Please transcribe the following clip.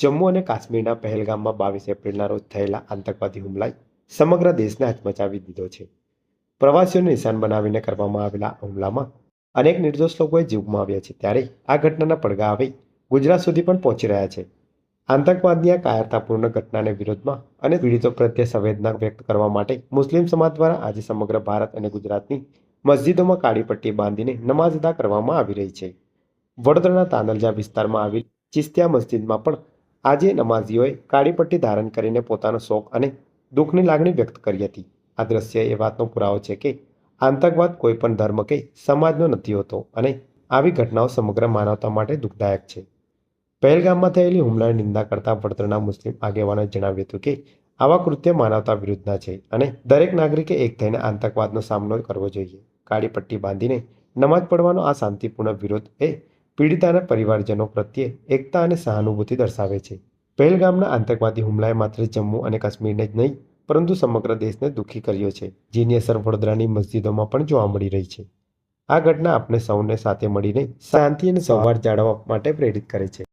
જમ્મુ અને કાશ્મીરના પહેલગામમાં બાવીસ એપ્રિલના રોજ થયેલા આતંકવાદી હુમલાએ સમગ્ર દેશને હચમચાવી દીધો છે. પ્રવાસીઓને નિશાન બનાવીને કરવામાં આવેલા હુમલામાં અનેક નિર્દોષ લોકોએ જીવ ગુમાવ્યા છે ત્યારે આ ઘટનાના પડઘા આવી ગુજરાત સુધી પણ પહોંચી રહ્યા છે. આતંકવાદની આ કાયરતાપૂર્ણ ઘટનાને વિરોધમાં અને પીડિતો પ્રત્યે સંવેદના વ્યક્ત કરવા માટે મુસ્લિમ સમાજ દ્વારા આજે સમગ્ર ભારત અને ગુજરાતની મસ્જિદોમાં કાળી પટ્ટી બાંધીને નમાઝ અદા કરવામાં આવી રહી છે. વડોદરાના તાનલજા વિસ્તારમાં આવેલ ચિસ્તિયા મસ્જિદમાં પણ આજે નમાઝીઓએ કાળી પટ્ટી ધારણ કરીને પોતાનો શોક અને દુઃખની લાગણી વ્યક્ત કરી હતી. આ દ્રશ્ય એ વાતનો પુરાવો છે કે આતંકવાદ કોઈપણ ધર્મ કે સમાજનો નથી હોતો અને આવી ઘટનાઓ સમગ્ર માનવતા માટે દુઃખદાયક છે. પહેલગામમાં થયેલી હુમલાની નિંદા કરતા વડોદરાના મુસ્લિમ આગેવાનોએ જણાવ્યું હતું કે આવા કૃત્ય માનવતા વિરુદ્ધના છે અને દરેક નાગરિકે એક થઈને આતંકવાદનો સામનો કરવો જોઈએ. કાળી પટ્ટી બાંધીને નમાજ પઢવાનો આ શાંતિપૂર્ણ વિરોધ એ પીડિતાના પરિવારજનો પ્રત્યે એકતા અને સહાનુભૂતિ દર્શાવે છે. પહેલગામના આતંકવાદી હુમલાએ માત્ર જમ્મુ અને કાશ્મીરને જ નહીં, પરંતુ સમગ્ર દેશને દુઃખી કર્યો છે, જેની અસર વડોદરાની મસ્જિદોમાં પણ જોવા મળી રહી છે. આ ઘટના આપણે સૌને સાથે મળીને શાંતિ અને સૌહાર્દ જાળવવા માટે પ્રેરિત કરે છે.